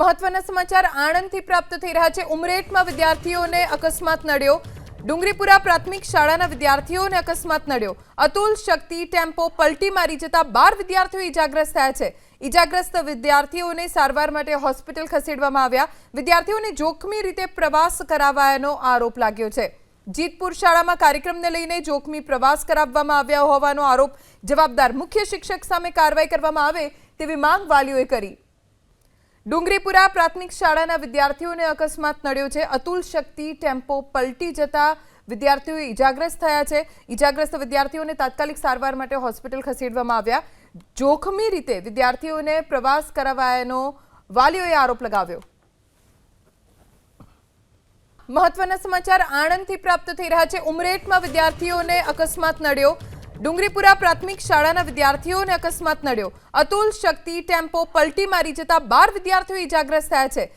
મહત્વના સમાચાર આણંદથી પ્રાપ્ત થઈ રહ્યા છે. ઉમરેઠમાં વિદ્યાર્થીઓને અકસ્માત નડ્યો. ડુંગરીપુરા પ્રાથમિક શાળાના વિદ્યાર્થીઓને અકસ્માત નડ્યો. અતુલ શક્તિ ટેમ્પો પલટી મારી જતા બાર વિદ્યાર્થીઓ ઇજાગ્રસ્ત થયા છે. ઇજાગ્રસ્ત વિદ્યાર્થીઓને સારવાર માટે હોસ્પિટલ ખસેડવામાં આવ્યા. વિદ્યાર્થીઓને જોખમી રીતે પ્રવાસ કરાવાયાનો આરોપ લાગ્યો છે. જીતપુર શાળામાં કાર્યક્રમને લઈને જોખમી પ્રવાસ કરાવવામાં આવ્યા હોવાનો આરોપ જવાબદાર મુખ્ય શિક્ષક સામે કાર્યવાહી કરવામાં આવે તેવી માંગ વાલીઓએ કરી. ડુંગરીપુરા પ્રાથમિક શાળાના વિદ્યાર્થીઓને અકસ્માત નડ્યો છે. અતુલ શક્તિ ટેમ્પો પલટી જતા વિદ્યાર્થીઓ ઇજાગ્રસ્ત થયા છે. ઇજાગ્રસ્ત વિદ્યાર્થીઓને તાત્કાલિક સારવાર માટે હોસ્પિટલ ખસેડવામાં આવ્યા. જોખમી રીતે વિદ્યાર્થીઓને પ્રવાસ કરાવાયાનો વાલીઓએ આરોપ લગાવ્યો. મહત્વના સમાચાર આણંદથી પ્રાપ્ત થઈ રહ્યા છે. ઉમરેઠમાં વિદ્યાર્થીઓને અકસ્માત નડ્યો. ડુંગરીપુરા પ્રાથમિક શાળાના વિદ્યાર્થીઓને અકસ્માત નડ્યો. અતુલ શક્તિ ટેમ્પો પલટી મારી જતા બાર વિદ્યાર્થીઓ ઇજાગ્રસ્ત થયા છે.